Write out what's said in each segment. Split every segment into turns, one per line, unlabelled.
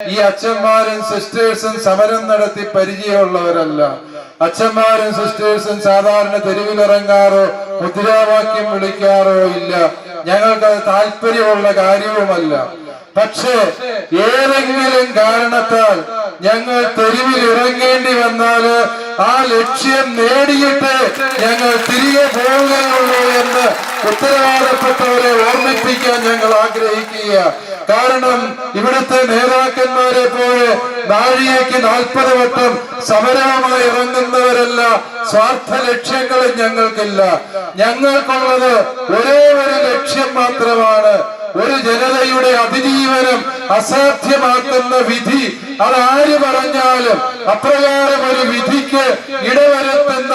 ഈ അച്ഛന്മാരും സിസ്റ്റേഴ്സും സമരം നടത്തി പരിചയമുള്ളവരല്ല. അച്ഛന്മാരും സിസ്റ്റേഴ്സും സാധാരണ തെരുവിലിറങ്ങാറോ മുദ്രാവാക്യം വിളിക്കാറോ ഇല്ല. ഞങ്ങൾക്കത് താല്പര്യമുള്ള കാര്യവുമല്ല. പക്ഷേ ഏതെങ്കിലും കാരണത്താൽ ഞങ്ങൾ തെരുവിൽ ഇറങ്ങേണ്ടി വന്നാൽ ആ ലക്ഷ്യം നേടിയിട്ട് ഞങ്ങൾ തിരികെ പോവുകയുള്ളൂ എന്ന് ഉത്തരവാദപ്പെട്ടവരെ ഓർമ്മിപ്പിക്കാൻ ഞങ്ങൾ ആഗ്രഹിക്കുക കാരണം ഇവിടുത്തെ നേതാക്കന്മാരെ പോലെ നാഴികയ്ക്ക് നാൽപ്പത് വട്ടം സമരവുമായി ഇറങ്ങുന്നവരല്ല സ്വാർത്ഥ ലക്ഷ്യങ്ങളും ഞങ്ങൾക്കില്ല. ഞങ്ങൾക്കുള്ളത് ഒരേ ഒരു ലക്ഷ്യം മാത്രമാണ്. ഒരു ജനതയുടെ അതിജീവനം അസാധ്യമാക്കുന്ന വിധി. അത് ആര് പറഞ്ഞാലും അപ്രകാരം ഒരു വിധിക്ക് ഇടവരുത്തുന്ന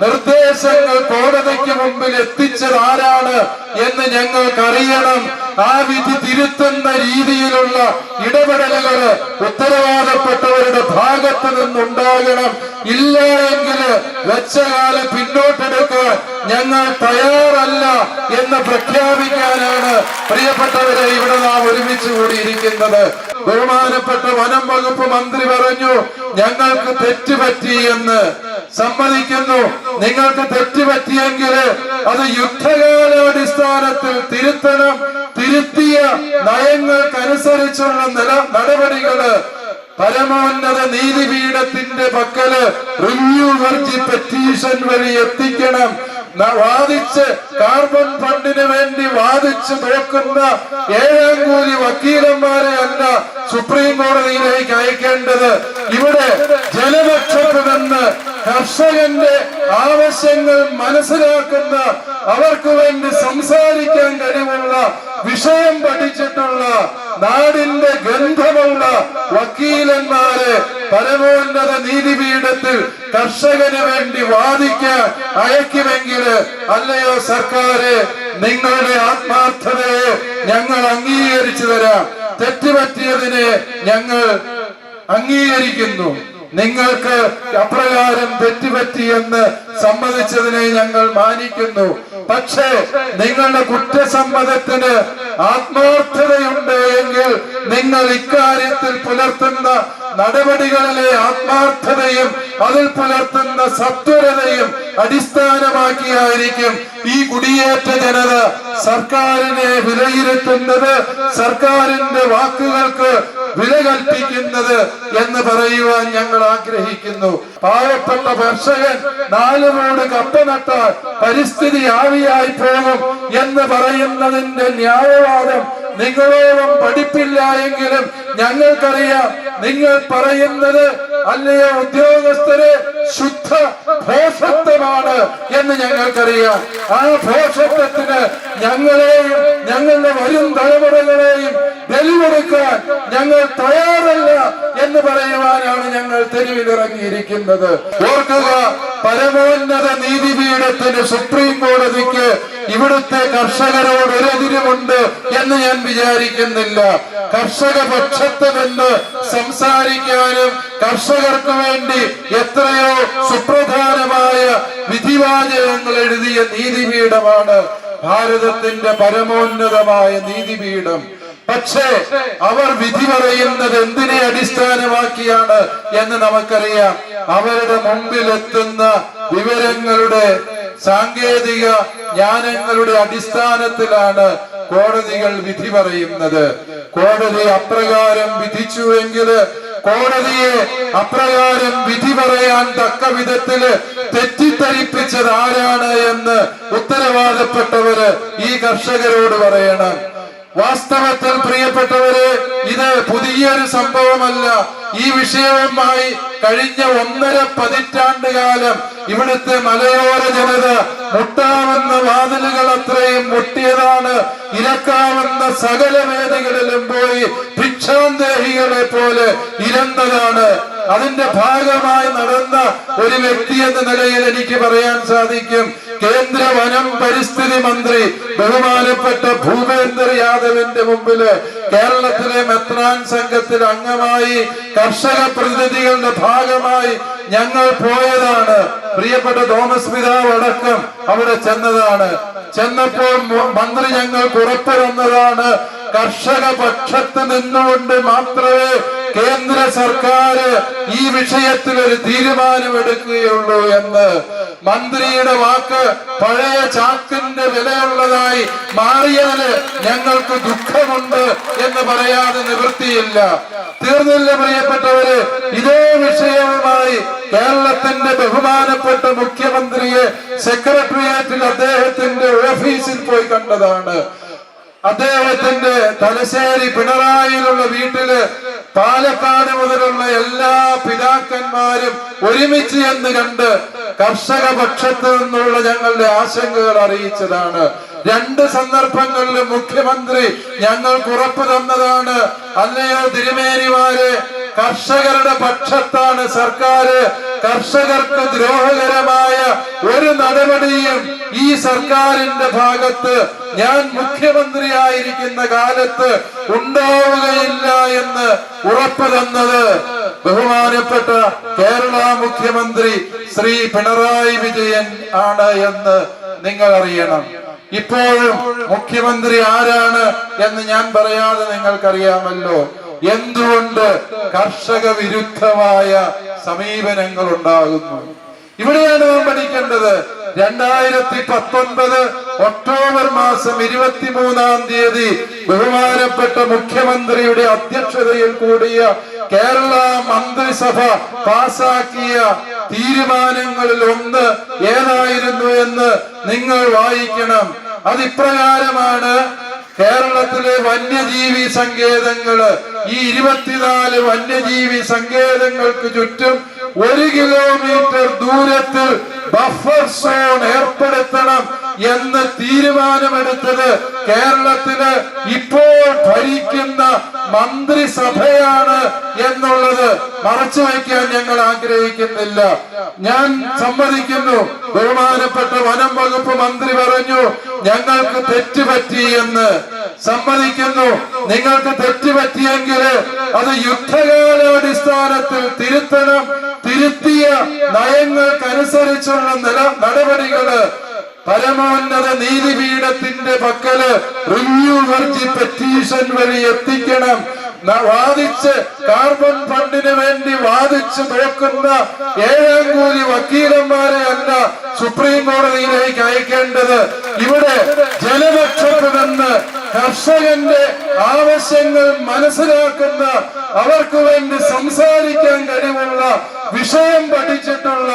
നിർദ്ദേശങ്ങൾ കോടതിക്ക് മുമ്പിൽ എത്തിച്ചത് ആരാണ് എന്ന് ഞങ്ങൾക്കറിയണം. ആ വിധി തിരുത്തുന്ന രീതിയിലുള്ള ഇടപെടലുകൾ ഉത്തരവാദപ്പെട്ടവരുടെ ഭാഗത്ത് നിന്നുണ്ടാകണം. ഇല്ല എങ്കിൽ വെച്ച കാല പിന്നോട്ടെടുക്ക്. ഞങ്ങൾ തയ്യാറല്ല എന്ന് പ്രഖ്യാപിക്കാനാണ് പ്രിയപ്പെട്ടവരെ ഇവിടെ നാം ഒരുമിച്ച് കൂടിയിരിക്കുന്നത്. ബഹുമാനപ്പെട്ട വനം വകുപ്പ് മന്ത്രി പറഞ്ഞു ഞങ്ങൾക്ക് തെറ്റുപറ്റി എന്ന്. സമ്മതിക്കുന്നു. നിങ്ങൾക്ക് തെറ്റുപറ്റിയെങ്കിൽ അത് യുദ്ധകാലാടിസ്ഥാനത്തിൽ തിരുത്തണം. തിരുത്തിയ നയങ്ങൾക്കനുസരിച്ചുള്ള നില നടപടികൾ പരമോന്നത നീതിപീഠത്തിന്റെ പക്കൽ റിവ്യൂ ഹർജി പെറ്റീഷൻ വഴി എത്തിക്കണം. വാദിച്ച് കാർബൺ ഫണ്ടിന് വേണ്ടി വാദിച്ച് നോക്കുന്ന ഏഴാം കൂലി വക്കീലന്മാരെ അല്ല സുപ്രീം കോടതിയിലേക്ക് അയക്കേണ്ടത്. ഇവിടെ ജനപക്ഷത്തുനിന്ന് കർഷകന്റെ ആവശ്യങ്ങൾ മനസ്സിലാക്കുന്ന അവർക്ക് വേണ്ടി സംസാരിക്കാൻ കഴിവുള്ള വിഷയം പഠിച്ചിട്ടുള്ള നാടിന്റെ ഗന്ധമുള്ള വക്കീലന്മാരെ പരമോന്നത നീതിപീഠത്തിൽ കർഷകന് വേണ്ടി വാദിക്കാൻ അയക്കുമെങ്കിൽ അല്ലയോ സർക്കാരെ നിങ്ങളുടെ ആത്മാർത്ഥതയെ ഞങ്ങൾ അംഗീകരിച്ചു തരാം. തെറ്റുപറ്റിയതിനെ ഞങ്ങൾ അംഗീകരിക്കുന്നു. നിങ്ങൾക്ക് അപ്രകാരം തെറ്റുപറ്റിയെന്ന് സമ്മതിച്ചതിനെ ഞങ്ങൾ മാനിക്കുന്നു. പക്ഷേ നിങ്ങളുടെ കുറ്റസമ്മതത്തിന് ആത്മാർത്ഥതയുണ്ട് എങ്കിൽ നിങ്ങൾ ഇക്കാര്യത്തിൽ പുലർത്തുന്ന നടപടികളിലെ ആത്മാർത്ഥതയും അതിൽ പുലർത്തുന്ന സത്വരതയും അടിസ്ഥാനമാക്കിയായിരിക്കും ഈ കുടിയേറ്റ ജനത സർക്കാരിനെ വിലയിരുത്തുന്നത് സർക്കാരിന്റെ വാക്കുകൾക്ക് വില കൽപ്പിക്കുന്നത് എന്ന് പറയുവാൻ ഞങ്ങൾ ആഗ്രഹിക്കുന്നു. പാവപ്പെട്ട കർഷകൻ നാല് മൂട് കപ്പ നട്ടാൽ പരിസ്ഥിതി ആവിയായി പോകും എന്ന് പറയുന്നതിന്റെ ന്യായവാദം നിങ്ങളോളം പഠിപ്പില്ല എങ്കിലും ഞങ്ങൾക്കറിയാം നിങ്ങൾ പറയുന്നത് അല്ലയോ ഉദ്യോഗസ്ഥരെ ശുദ്ധ ഭോഷത്വമാണ് എന്ന് ഞങ്ങൾക്കറിയാം. ആ ഭോഷത്വത്തിന് ഞങ്ങളെയും ഞങ്ങളുടെ വരും തലമുറകളെയും ബലികൊടുക്കാൻ ഞങ്ങൾ തയ്യാറല്ല എന്ന് പറയുവാനാണ് ഞങ്ങൾ തെരുവിലിറങ്ങിയിരിക്കുന്നത്. ഓർക്കുക പരമോന്നത നീതിപീഠത്തിന് സുപ്രീം കോടതിക്ക് ഇവിടുത്തെ കർഷകരോട് ഒരെതിരുമുണ്ട് എന്ന് ഞാൻ വിചാരിക്കുന്നില്ല. കർഷക പക്ഷത്ത് നിന്ന് സംസാരിക്കാനും കർഷകർക്ക് വേണ്ടി എത്രയോ സുപ്രധാനമായ വിധിവാചകങ്ങൾ എഴുതിയ നീതിപീഠമാണ് ഭാരതത്തിന്റെ പരമോന്നതമായ നീതിപീഠം. പക്ഷേ അവർ വിധി പറയുന്നത് എന്തിനെ അടിസ്ഥാനമാക്കിയാണ് എന്ന് നമുക്കറിയാം. അവരുടെ മുമ്പിൽ എത്തുന്ന വിവരങ്ങളുടെ സാങ്കേതിക ജ്ഞാനങ്ങളുടെ അടിസ്ഥാനത്തിലാണ് കോടതികൾ വിധി പറയുന്നത്. കോടതി അപ്രകാരം വിധിച്ചുവെങ്കിൽ കോടതിയെ അപ്രകാരം വിധി പറയാൻ തക്ക വിധത്തിൽ തെറ്റിദ്ധരിപ്പിച്ചത് ആരാണ് എന്ന് ഉത്തരവാദപ്പെട്ടവര് ഈ കർഷകരോട് പറയണം. വാസ്തവത്തിൽ പ്രിയപ്പെട്ടവരെ ഇത് പുതിയൊരു സംഭവമല്ല. ഈ വിഷയവുമായി കഴിഞ്ഞ ഒന്നര പതിറ്റാണ്ട് കാലം ഇവിടുത്തെ മലയോര ജനത മുട്ടാവുന്ന വാതിലുകൾ അത്രയും മുട്ടിയതാണ്. ഇരക്കാവുന്ന സകല വേദികളിലും പോയി ഭിക്ഷാന്തേഹികളെ പോലെ ഇരന്നതാണ്. അതിന്റെ ഭാഗമായി നടന്ന ഒരു വ്യക്തി എന്ന നിലയിൽ എനിക്ക് പറയാൻ സാധിക്കും. കേന്ദ്ര വനം പരിസ്ഥിതി മന്ത്രി ബഹുമാനപ്പെട്ട ഭൂപേന്ദ്ര യാദവിന്റെ മുമ്പിൽ കേരളത്തിലെ മെത്രാൻ സംഘത്തിൽ അംഗമായി കർഷക പ്രതിനിധികളുടെ ഭാഗമായി ഞങ്ങൾ പോയതാണ്. പ്രിയപ്പെട്ട തോമസ് പിതാവ് അടക്കം അവിടെ ചെന്നതാണ്. ചെന്നപ്പോൾ മന്ത്രി ഞങ്ങൾ പുറത്തു തന്നതാണ്. കർഷക പക്ഷത്ത് നിന്നുകൊണ്ട് മാത്രമേ കേന്ദ്ര സർക്കാർ ഈ വിഷയത്തിൽ ഒരു തീരുമാനമെടുക്കുകയുള്ളൂ എന്ന് മന്ത്രിയുടെ വാക്ക് പഴയ ചാക്കിന്റെ വിലയുള്ളതായി മാറിയതിന് ഞങ്ങൾക്ക് ദുഃഖമുണ്ട് എന്ന് പറയാതെ നിവൃത്തിയില്ല. തീർന്നില്ല പ്രിയപ്പെട്ടവര് ഇതേ വിഷയവുമായി കേരളത്തിന്റെ ബഹുമാനപ്പെട്ട മുഖ്യമന്ത്രിയെ സെക്രട്ടേറിയറ്റിൽ അദ്ദേഹത്തിന്റെ ഓഫീസിൽ പോയി കണ്ടതാണ്. അദ്ദേഹത്തിന്റെ തലശ്ശേരി പിണറായിയിലുള്ള വീട്ടിൽ പാലക്കാട് മുതലുള്ള എല്ലാ പിതാക്കന്മാരും ഒരുമിച്ച് എന്ന് കണ്ട് കർഷക പക്ഷത്ത് നിന്നുള്ള ഞങ്ങളുടെ ആശങ്കകൾ അറിയിച്ചതാണ്. രണ്ട് സന്ദർഭങ്ങളിലും മുഖ്യമന്ത്രി ഞങ്ങൾക്ക് ഉറപ്പ് തന്നതാണ്. അല്ലയോ തിരുമേനിമാരെ കർഷകരുടെ പക്ഷത്താണ് സർക്കാർ. കർഷകർക്ക് ദ്രോഹകരമായ ഒരു നടപടിയും ഈ സർക്കാരിന്റെ ഭാഗത്ത് ഞാൻ മുഖ്യമന്ത്രിയായിരിക്കുന്ന കാലത്ത് ഉണ്ടാവുകയില്ല എന്ന് ഉറപ്പ് തന്നത് ബഹുമാനപ്പെട്ട കേരള മുഖ്യമന്ത്രി ശ്രീ പിണറായി വിജയൻ ആണ് എന്ന് നിങ്ങൾ അറിയണം. ഇപ്പോഴും മുഖ്യമന്ത്രി ആരാണ് എന്ന് ഞാൻ പറയാതെ നിങ്ങൾക്കറിയാമല്ലോ. എന്തുകൊണ്ട് കർഷക വിരുദ്ധമായ സമീപനങ്ങൾ ഉണ്ടാകുന്നു? ഇവിടെയാണ് നാം പഠിക്കേണ്ടത്. രണ്ടായിരത്തി പത്തൊൻപത് ഒക്ടോബർ മാസം ഇരുപത്തിമൂന്നാം തീയതി ബഹുമാനപ്പെട്ട മുഖ്യമന്ത്രിയുടെ അധ്യക്ഷതയിൽ കൂടിയ കേരള മന്ത്രിസഭ പാസാക്കിയ തീരുമാനങ്ങളിൽ ഒന്ന് ഏതായിരുന്നു എന്ന് നിങ്ങൾ വായിക്കണം. അതിപ്രകാരമാണ് കേരളത്തിലെ വന്യജീവി സങ്കേതങ്ങൾ ഈ ഇരുപത്തിനാല് വന്യജീവി സങ്കേതങ്ങൾക്ക് ചുറ്റും ഒരു കിലോമീറ്റർ ദൂരത്തിൽ ബഫർ സോൺ ഏർപ്പെടുത്തണം എന്ന് തീരുമാനമെടുത്തത് കേരളത്തിൽ ഇപ്പോൾ ഭരിക്കുന്ന മന്ത്രിസഭയാണ് എന്നുള്ളത് മറച്ചു വയ്ക്കാൻ ഞങ്ങൾ ആഗ്രഹിക്കുന്നില്ല. ഞാൻ സമ്മതിക്കുന്നു. ബഹുമാനപ്പെട്ട വനം വകുപ്പ് മന്ത്രി പറഞ്ഞു ഞങ്ങൾക്ക് തെറ്റുപറ്റി എന്ന്. സമ്മതിക്കുന്നു. നിങ്ങൾക്ക് തെറ്റുപറ്റിയെങ്കിൽ അത് യുദ്ധകാലാടിസ്ഥാനത്തിൽ തിരുത്തണം. തിരുത്തിയ നയങ്ങൾക്കനുസരിച്ചുള്ള നില നടപടികൾ പരമോന്നത നീതിപീഠത്തിന്റെ പക്കൽ റിവ്യൂ ഹർജി പെറ്റീഷൻ വഴി എത്തിക്കണം. വാദിച്ച് കാർബൺ ഫണ്ടിന് വേണ്ടി വാദിച്ച് നോക്കുന്ന ഏഴാം കൂലി വക്കീലന്മാരെ അല്ല സുപ്രീം കോടതിയിലേക്ക് അയക്കേണ്ടത്. ഇവിടെ ജനപക്ഷത്ത് നിന്ന് കർഷകന്റെ ആവശ്യങ്ങൾ മനസ്സിലാക്കുന്ന അവർക്ക് വേണ്ടി സംസാരിക്കാൻ കഴിവുള്ള വിഷയം പഠിച്ചിട്ടുള്ള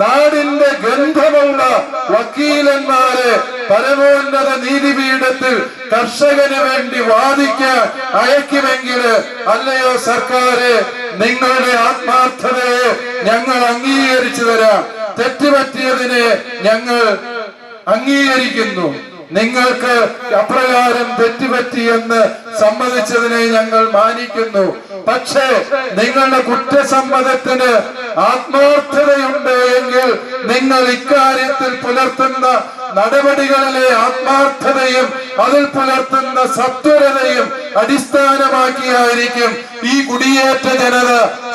നാടിന്റെ ഗന്ധമുള്ള വക്കീലന്മാരെ പരമോന്നത നീതിപീഠത്തിൽ കർഷകന് വേണ്ടി വാദിക്കാൻ അയക്കുമെങ്കിൽ അല്ലയോ സർക്കാരെ നിങ്ങളുടെ ആത്മാർത്ഥതയെ ഞങ്ങൾ അംഗീകരിച്ചു തരാം. തെറ്റുപറ്റിയതിനെ ഞങ്ങൾ അംഗീകരിക്കുന്നു. നിങ്ങൾക്ക് അപ്രകാരം തെറ്റുപറ്റിയെന്ന് സമ്മതിച്ചതിനെ ഞങ്ങൾ മാനിക്കുന്നു. പക്ഷേ നിങ്ങളുടെ കുറ്റസമ്മതത്തിന് ആത്മാർത്ഥതയുണ്ട് എങ്കിൽ നിങ്ങൾ ഇക്കാര്യത്തിൽ പുലർത്തുന്ന നടപടികളിലെ ആത്മാർത്ഥതയും അതിൽ പുലർത്തുന്ന സത്വരതയും അടിസ്ഥാനമാക്കിയായിരിക്കും ഈ കുടിയേറ്റ ജനത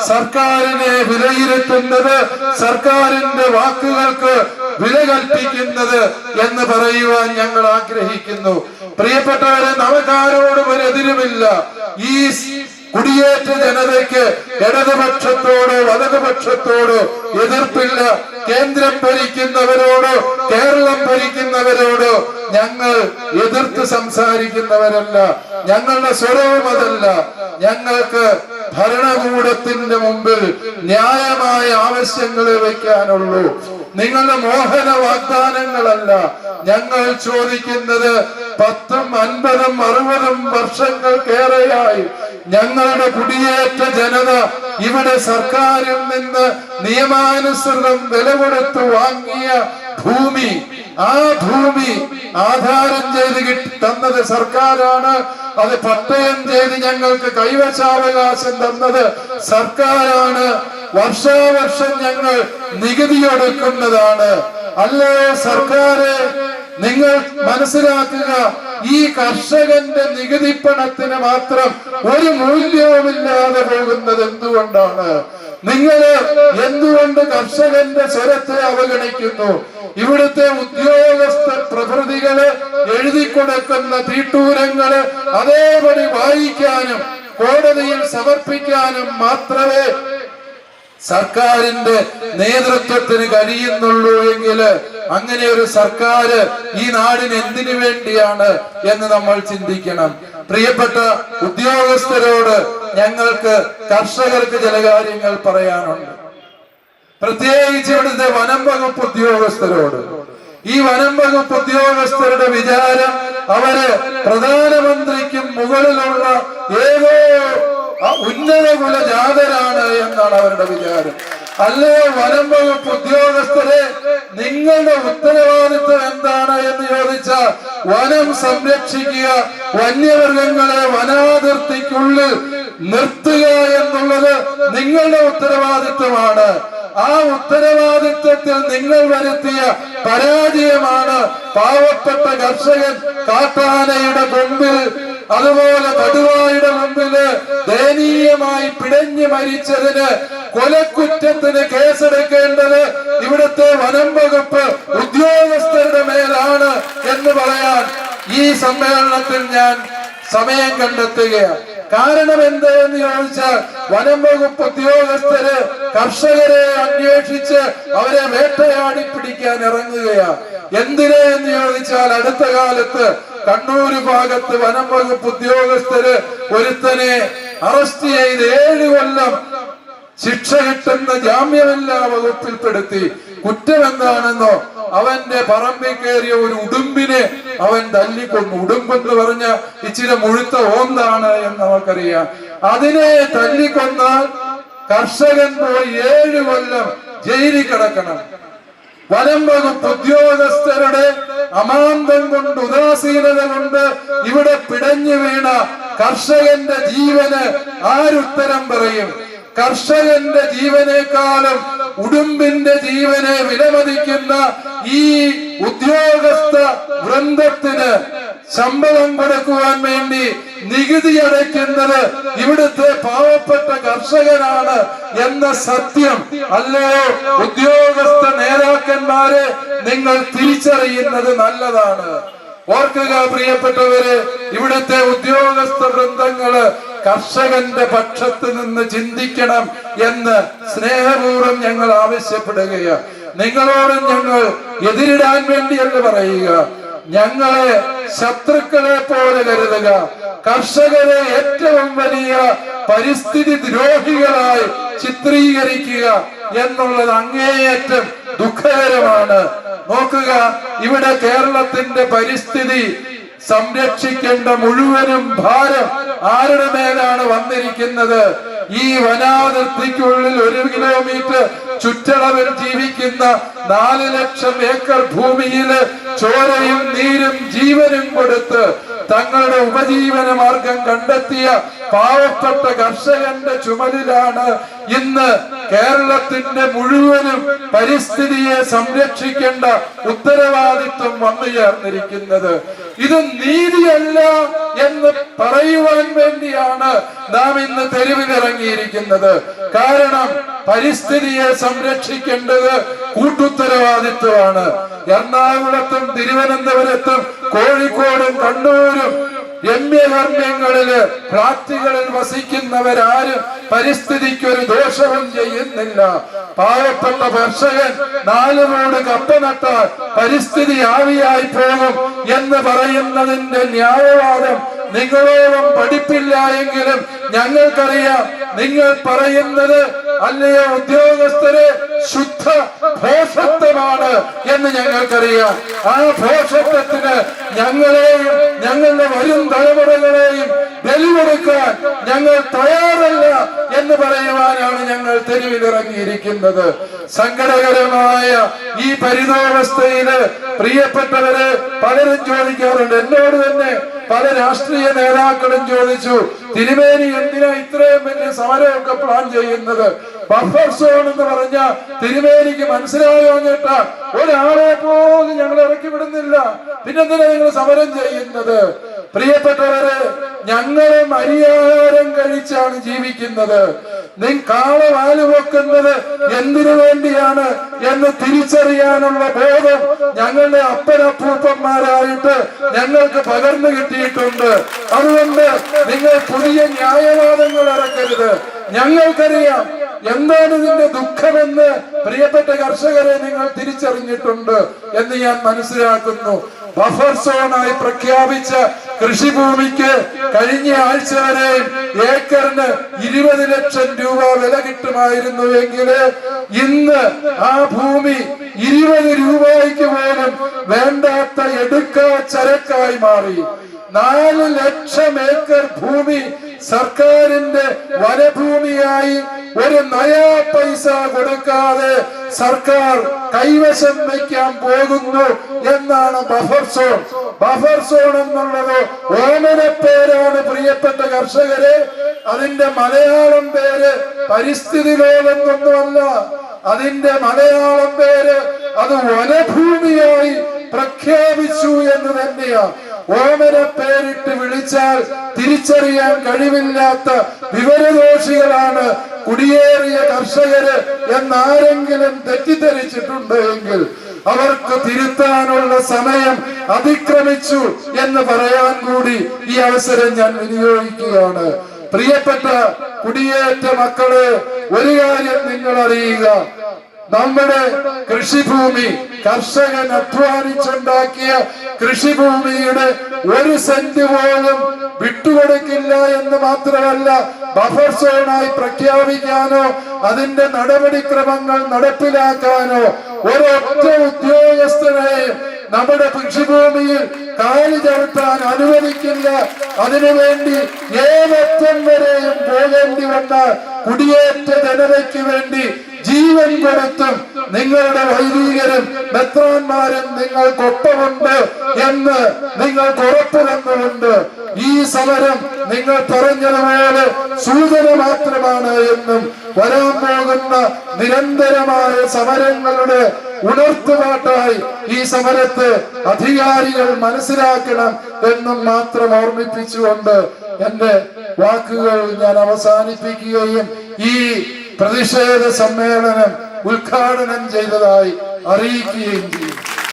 സർക്കാരിനെ വിലയിരുത്തുന്നത് സർക്കാരിന്റെ വാക്കുകൾക്ക് വില കൽപ്പിക്കുന്നത് എന്ന് പറയുവാൻ ഞങ്ങൾ ആഗ്രഹിക്കുന്നു. പ്രിയപ്പെട്ടവരെ നമുക്കാരോടും ഒരു എതിരുമില്ല ഈ കുടിയേറ്റ ജനതയ്ക്ക് ഇടതുപക്ഷത്തോടോ വലതുപക്ഷത്തോടോ എതിർപ്പില്ല. കേന്ദ്രം ഭരിക്കുന്നവരോടോ കേരളം ഭരിക്കുന്നവരോടോ ഞങ്ങൾ എതിർത്ത് സംസാരിക്കുന്നവരല്ല. ഞങ്ങളുടെ സ്വരവും അതല്ല. ഞങ്ങൾക്ക് ഭരണകൂടത്തിന്റെ മുമ്പിൽ ന്യായമായ ആവശ്യങ്ങളെ വയ്ക്കാനുള്ളൂ. നിങ്ങളുടെ മോഹന വാഗ്ദാനങ്ങളല്ല. ഞങ്ങൾ ചോദിക്കുന്നത് പത്തും അൻപതും അറുപതും വർഷങ്ങൾക്കേറെയായി ഞങ്ങളുടെ കുടിയേറ്റ ജനത ഇവിടെ സർക്കാരിൽ നിന്ന് നിയമാനുസൃതം വില കൊടുത്തു വാങ്ങിയ ഭൂമി ആ ഭൂമി ആധാരം ചെയ്ത് കിട്ടി തന്നത് സർക്കാരാണ്. അത് പട്ടയം ചെയ്ത് ഞങ്ങൾക്ക് കൈവശാവകാശം തന്നത് സർക്കാരാണ്. വർഷാവർഷം ഞങ്ങൾ നികുതി ഒടുക്കുന്നതാണ് അല്ലേ സർക്കാര്? നിങ്ങൾ മനസ്സിലാക്കുക ഈ കർഷകന്റെ നികുതി പണത്തിന് മാത്രം ഒരു മൂല്യവുമില്ലാതെ പോകുന്നത് എന്തുകൊണ്ടാണ്? നിങ്ങൾ എന്തുകൊണ്ട് കർഷകന്റെ സ്വരത്തെ അവഗണിക്കുന്നു? ഇവിടുത്തെ ഉദ്യോഗസ്ഥ പ്രകൃതികൾ എഴുതി കൊടുക്കുന്ന തീട്ടൂരങ്ങൾ അതേപടി വായിക്കാനും കോടതിയിൽ സമർപ്പിക്കാനും മാത്രമേ സർക്കാരിന്റെ നേതൃത്വത്തിന് കഴിയുന്നുള്ളൂ എങ്കിൽ അങ്ങനെ ഒരു സർക്കാർ ഈ നാടിന് എന്തിനു വേണ്ടിയാണ് എന്ന് നമ്മൾ ചിന്തിക്കണം. പ്രിയപ്പെട്ട ഉദ്യോഗസ്ഥരോട് ഞങ്ങൾക്ക് കർഷകർക്ക് ചില കാര്യങ്ങൾ പറയാനുണ്ട്. പ്രത്യേകിച്ച് ഇവിടുത്തെ വനം വകുപ്പ് ഉദ്യോഗസ്ഥരോട്. ഈ വനം വകുപ്പ് ഉദ്യോഗസ്ഥരുടെ വിചാരം അവർ പ്രധാനമന്ത്രിക്കും മുകളിലുള്ള ഏതോ ഉന്നത കുലജാതരാണ് എന്നാണ് അവരുടെ വിചാരം. അല്ലയോ വനം വകുപ്പ് ഉദ്യോഗസ്ഥരെ നിങ്ങളുടെ ഉത്തരവാദിത്വം എന്താണ് എന്ന് ചോദിച്ച വനം സംരക്ഷിക്കുക വന്യമൃഗങ്ങളെ വനാതിർത്തിക്കുള്ളിൽ നിർത്തുക എന്നുള്ളത് നിങ്ങളുടെ ഉത്തരവാദിത്വമാണ്. ആ ഉത്തരവാദിത്വത്തിൽ നിങ്ങൾ വരുത്തിയ പരാജയമാണ് പാവപ്പെട്ട കർഷകൻ കാട്ടാനയുടെ മുമ്പിൽ അതുപോലെ തടുവായുടെ മുമ്പിൽ ദയനീയമായി പിടഞ്ഞു മരിച്ചതിന് കൊലക്കുറ്റത്തിന് കേസെടുക്കേണ്ടത് ഇവിടുത്തെ വനം വകുപ്പ് ഉദ്യോഗസ്ഥരുടെ മേലാണ് എന്ന് പറയാൻ ഈ സമ്മേളനത്തിൽ ഞാൻ സമയം കണ്ടെത്തുകയാണ്. കാരണം എന്ത് എന്ന് ചോദിച്ചാൽ വനം വകുപ്പ് ഉദ്യോഗസ്ഥര് കർഷകരെ അന്വേഷിച്ച് അവരെ വേട്ടയാടി പിടിക്കാൻ ഇറങ്ങുകയാണ്. എന്തിനെ എന്ന് ചോദിച്ചാൽ അടുത്ത കാലത്ത് കണ്ണൂര് ഭാഗത്ത് വനം വകുപ്പ് ഉദ്യോഗസ്ഥര് ഒരുത്തനെ അറസ്റ്റ് ചെയ്ത് ഏഴ് കൊല്ലം ശിക്ഷ കിട്ടുന്ന ജാമ്യമെല്ലാ വകുപ്പിൽപ്പെടുത്തി കുറ്റം എന്താണെന്നോ അവന്റെ പറമ്പിൽ കയറിയ ഒരു ഉടുമ്പിനെ അവൻ തല്ലിക്കൊന്നു. ഉടുമ്പെന്ന് പറഞ്ഞ ഇച്ചിരി മുഴുത്ത ഓന്താണ് എന്ന് നമുക്കറിയാം അതിനെ തല്ലിക്കൊന്നാൽ കർഷകൻ പോയി ഏഴ് കൊല്ലം ജയിലിൽ കിടക്കണം. വനം വകുപ്പ് ഉദ്യോഗസ്ഥരുടെ അമാന്തം കൊണ്ട് ഉദാസീനത കൊണ്ട് ഇവിടെ പിടഞ്ഞു വീണ കർഷകന്റെ ജീവന് ആരുത്തരം പറയും? കർഷകന്റെ ജീവനേക്കാളും ഉടുമ്പിന്റെ ജീവനെ വിലമതിക്കുന്ന ഈ ഉദ്യോഗസ്ഥ വൃന്ദത്തിന് ശമ്പളം കൊടുക്കുവാൻ വേണ്ടി നികുതി അടയ്ക്കുന്നത് ഇവിടുത്തെ പാവപ്പെട്ട കർഷകരാണ് എന്ന സത്യം അല്ലയോ ഉദ്യോഗസ്ഥ നേതാക്കന്മാരെ നിങ്ങൾ തിരിച്ചറിയുന്നത് നല്ലതാണ്. ഓർക്കുക പ്രിയപ്പെട്ടവര് ഇവിടുത്തെ ഉദ്യോഗസ്ഥ വൃന്ദങ്ങൾ കർഷകന്റെ പക്ഷത്ത് നിന്ന് ചിന്തിക്കണം എന്ന് സ്നേഹപൂർവം ഞങ്ങൾ ആവശ്യപ്പെടുകയാണ്. നിങ്ങളോടും ഞങ്ങൾ എതിരിടാൻ വേണ്ടി എന്ന് പറയുക. ഞങ്ങളെ ശത്രുക്കളെ പോലെ കരുതുക. കർഷകരെ ഏറ്റവും വലിയ പരിസ്ഥിതി ദ്രോഹികളായി ചിത്രീകരിക്കുക എന്നുള്ളത് അങ്ങേയറ്റം ദുഃഖകരമാണ്. നോക്കുക ഇവിടെ കേരളത്തിന്റെ പരിസ്ഥിതി സംരക്ഷിക്കേണ്ട മുഴുവനും ഭാരം ആരുടെ മേലാണ് വന്നിരിക്കുന്നത്? ഈ വനാതിർത്തിക്കുള്ളിൽ ഒരു കിലോമീറ്റർ ചുറ്റളവിൽ ജീവിക്കുന്ന നാല് ലക്ഷം ഏക്കർ ഭൂമിയിൽ ചോരയും നീരും ജീവനും കൊടുത്ത് തങ്ങളുടെ ഉപജീവന മാർഗം കണ്ടെത്തിയ പാവപ്പെട്ട കർഷകന്റെ ചുമലിലാണ് ഇന്ന് കേരളത്തിന്റെ മുഴുവനും പരിസ്ഥിതിയെ സംരക്ഷിക്കേണ്ട ഉത്തരവാദിത്വം വന്നു ചേർന്നിരിക്കുന്നത്. ഇത് നീതിയല്ല എന്ന് പറയുവാൻ വേണ്ടിയാണ് നാം ഇന്ന് തെരുവിലിറങ്ങിയിരിക്കുന്നത്. കാരണം പരിസ്ഥിതിയെ സംരക്ഷിക്കേണ്ടത് കൂട്ടുത്തരവാദിത്വമാണ്. എറണാകുളത്തും തിരുവനന്തപുരത്തും കോഴിക്കോടും കണ്ണൂരും രമ്യകർമ്മ്യങ്ങളിൽ ഫ്ളാറ്റുകളിൽ വസിക്കുന്നവരാരും പരിസ്ഥിതിക്ക് ഒരു ദോഷവും ചെയ്യുന്നില്ല. പാവപ്പെട്ട കർഷകൻ നാല് മൂട് കപ്പ നട്ടാൽ പരിസ്ഥിതി ആവിയായി പോകും എന്ന് പറയുന്നതിന്റെ ന്യായവാദം നിങ്ങളോളം പഠിപ്പില്ല എങ്കിലും ഞങ്ങൾക്കറിയാം നിങ്ങൾ പറയുന്നത് അല്ലയോ ഉദ്യോഗസ്ഥരെ ശുദ്ധ ഭോഷത്വമാണ് എന്ന് ഞങ്ങൾക്കറിയാം. ആ ഭോഷത്വത്തിന് ഞങ്ങളെയും ഞങ്ങളുടെ വരും തലമുറകളെയും ബലികൊടുക്കാൻ ഞങ്ങൾ തയ്യാറല്ല. എന്ന് പറയുവാനാണ് ഞങ്ങൾ തെരുവിലിറങ്ങിയിരിക്കുന്നത് സങ്കടകരമായ ഈ പരിതാവസ്ഥയിൽ പ്രിയപ്പെട്ടവര് പലരും ചോദിക്കാറുണ്ട് എന്നോട് തന്നെ പല രാഷ്ട്രീയ നേതാക്കളും ചോദിച്ചു തിരുമേനി എന്തിനാ ഇത്രയും വലിയ സമരമൊക്കെ പ്ലാൻ ചെയ്യുന്നത്? ബഫർ സോൺ എന്ന് പറഞ്ഞ തിരുമേനിക്ക് മനസ്സിലായോ കേട്ട ഒരാളെ പോലും ഞങ്ങൾ ഇറക്കി വിടുന്നില്ല. പിന്നെന്തിനാ നിങ്ങൾ സമരം ചെയ്യുന്നത്? പ്രിയപ്പെട്ടവരെ ഞങ്ങളെ മര്യാദം കഴിച്ചാണ് ജീവിക്കുന്നത്. നീ കാളവാൽ വെക്കുന്നത് എന്തിനു വേണ്ടിയാണ് എന്ന് തിരിച്ചറിയാനുള്ള ബോധം ഞങ്ങളുടെ അപ്പനപ്പൂപ്പന്മാരായിട്ട് ഞങ്ങൾക്ക് പകർന്നു കിട്ടിയിട്ടുണ്ട്. അതുകൊണ്ട് നിങ്ങൾ പുതിയ ന്യായവാദങ്ങൾ ഇറക്കരുത്. ഞങ്ങൾക്കറിയാം എന്താണ് ഇതിന്റെ ദുഃഖമെന്ന് പ്രിയപ്പെട്ട കർഷകരെ നിങ്ങൾ തിരിച്ചറിഞ്ഞിട്ടുണ്ട് എന്ന് ഞാൻ മനസ്സിലാക്കുന്നു. ബഫർ സോണായി പ്രഖ്യാപിച്ച കൃഷിഭൂമിക്ക് കഴിഞ്ഞ ആഴ്ച വരെയും ഏക്കറിന് ഇരുപത് ലക്ഷം രൂപ വില കിട്ടുമായിരുന്നുവെങ്കിൽ ഇന്ന് ആ ഭൂമി ഇരുപത് രൂപയ്ക്ക് പോലും വേണ്ടാത്ത എടുക്കാ ചരക്കായി മാറി. നാല് ലക്ഷം ഏക്കർ ഭൂമി സർക്കാരിന്റെ വനഭൂമിയായി ഒരു നയാ പൈസ കൊടുക്കാതെ സർക്കാർ കൈവശം വയ്ക്കാൻ പോകുന്നു എന്നാണ് ബഫർ സോൺ. ബഫർ സോൺ എന്നുള്ളത് ഓമന പേരാണ് പ്രിയപ്പെട്ട കർഷകരെ. അതിന്റെ മലയാളം പേര് പരിസ്ഥിതി ലോകമൊന്നുമല്ല അതിന്റെ മലയാളം പേര് അത് വനഭൂമിയായി പ്രഖ്യാപിച്ചു എന്ന് തന്നെയാണ് ഓമനെ പേരിട്ട് വിളിച്ചാൽ തിരിച്ചറിയാൻ കഴിവില്ലാത്ത വിവരദോഷികളാണ് കുടിയേറിയ കർഷകര് എന്നാരെങ്കിലും തെറ്റിദ്ധരിച്ചിട്ടുണ്ട് എങ്കിൽ അവർക്ക് തിരുത്താനുള്ള സമയം അതിക്രമിച്ചു എന്ന് പറയാൻ കൂടി ഈ അവസരം ഞാൻ വിനിയോഗിക്കുകയാണ്. പ്രിയപ്പെട്ട കുടിയേറ്റ മക്കളെ ഒരു കാര്യം നിങ്ങൾ അറിയുക നമ്മുടെ കൃഷിഭൂമി കർഷകൻ അധ്വാനിച്ചുണ്ടാക്കിയ കൃഷിഭൂമിയുടെ ഒരു സെന്റ് പോലും വിട്ടുകൊടുക്കില്ല എന്ന് മാത്രമല്ല ബഫർ സോണായി പ്രഖ്യാപിക്കാനോ അതിന്റെ നടപടിക്രമങ്ങൾ നടപ്പിലാക്കാനോ ഒരൊറ്റ ഉദ്യോഗസ്ഥനെയും നമ്മുടെ കൃഷിഭൂമിയിൽ കാലി ചവിട്ടാൻ അനുവദിക്കില്ല. അതിനുവേണ്ടി ഏതറ്റം വരെയും പോകേണ്ടി വന്ന കുടിയേറ്റ ജനതയ്ക്ക് വേണ്ടി ജീവൻ കൊടുത്തും നിങ്ങളുടെ വൈദികരും മെത്രാന്മാരും നിങ്ങൾക്കൊപ്പമുണ്ട് എന്ന് നിങ്ങൾക്ക് ഉറപ്പു തന്നുകൊണ്ട് ഈ സമരം നിങ്ങൾ പറഞ്ഞതുപോലെ സൂചന മാത്രമാണ് എന്നും വരാൻ പോകുന്ന നിരന്തരമായ സമരങ്ങളുടെ ഉണർത്തുപാട്ടായി ഈ സമരത്തെ അധികാരികൾ മനസ്സിലാക്കണം എന്നും മാത്രം ഓർമ്മിപ്പിച്ചുകൊണ്ട് എന്റെ വാക്കുകൾ ഞാൻ അവസാനിപ്പിക്കുകയും ഈ പ്രതിഷേധ സമ്മേളനം ഉദ്ഘാടനം ചെയ്തതായി അറിയിക്കുകയും ചെയ്യും.